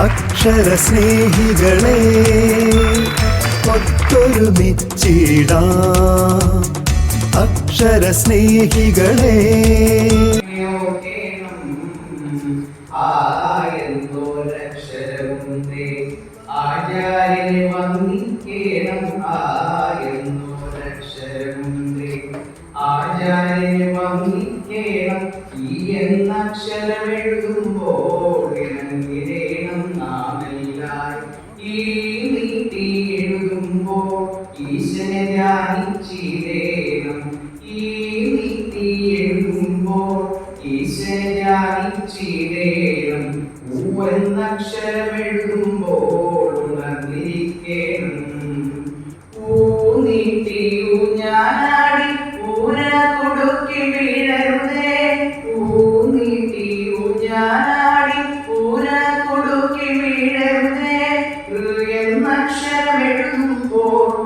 അക്ഷര സ്നേഹികളെ ഒത്തൊരുമിച്ചിടാ. അക്ഷര സ്നേഹികളെ. ആചാര്യനെ വന്ദിക്കേണം. ഈ എന്നക്ഷരമെഴുതുമ്പോൾ ഈശനെ ധ്യാനിച്ചിടേണം ഈ നീതി എഴുതുമ്പോൾ ഈശനെ ധ്യാനിച്ചിരേണം പൂവെന്നക്ഷരമെഴുതുമ്പോൾ ഉണർന്നിരിക്കണം. പൂനീട്ടി ഞാനാടി പൂന കൊടുക്കി വീഴരുതേ. പൂനീട്ടി ഞാനാടി പൂന കൊടുക്കി വീഴരുതേ. എന്നക്ഷരമെഴുതുമ്പോൾ ഋഷിയെ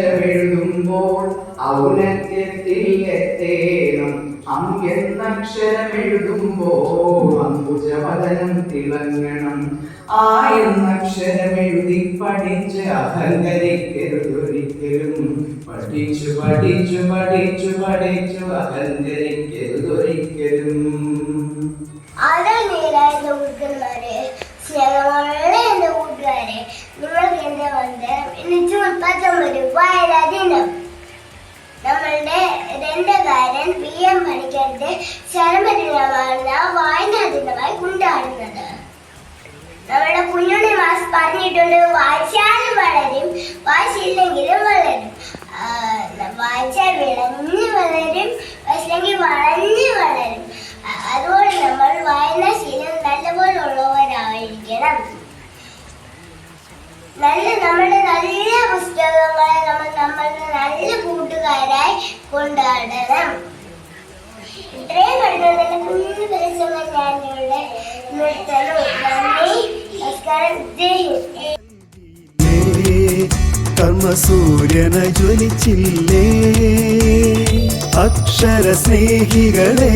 എന്നക്ഷരമെഴുതുമ്പോൾ ഔന്നത്യത്തിൽ എത്തേണം അം എന്നക്ഷരമെഴുതുമ്പോൾ അങ്കുജവദനം തിളങ്ങണം. ആ എന്നക്ഷരമെഴുതി പഠിച്ച് അഹങ്കരിക്കരുതൊരിക്കലും പഠിച്ചു പഠിച്ചു പഠിച്ചു പഠിച്ചു അഹങ്കരിക്കരുതൊരിക്കലും ആദരണീയരായ എന്റെ കൂട്ടുകാരെ കൂട്ടുകാരെ നിങ്ങൾക്ക് എന്റെ വന്ദനം ഇന്ന് ജൂൺ പത്തൊമ്പത് വായനാ ദിനം നമ്മളുടെ രണ്ടുകാരൻ പി എം മണിക്കരുടെ ചരമദിനമാണ് വായനാ ദിനമായി കൊണ്ടാടുന്നത്. നമ്മുടെ കുഞ്ഞുണ്ണി മാസ് പറഞ്ഞിട്ടുണ്ട് വായിച്ചാലും വളരും വായിച്ചില്ലെങ്കിലും വളരും. വായിച്ചാൽ വിളഞ്ഞു വളരും പക്ഷെങ്കിൽ വളഞ്ഞു വളരും. അതുകൊണ്ട് നമ്മൾ നല്ലപോലെ കൊണ്ടാടണം. ഇത്രയും കർമ്മസൂര്യന ജ്വലിച്ചില്ലേ? അക്ഷര സ്നേഹികളെ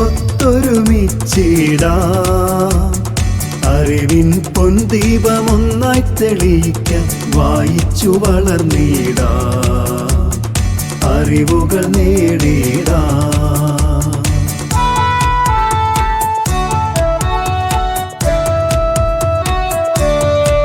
ഒത്തൊരുമിച്ചിടാ. അറിവിൻ പൊന്തീപമൊന്നായി തെളിയിക്കാൻ വായിച്ചു വളർന്നിടാ. അറിവുകൾ നേടിടാ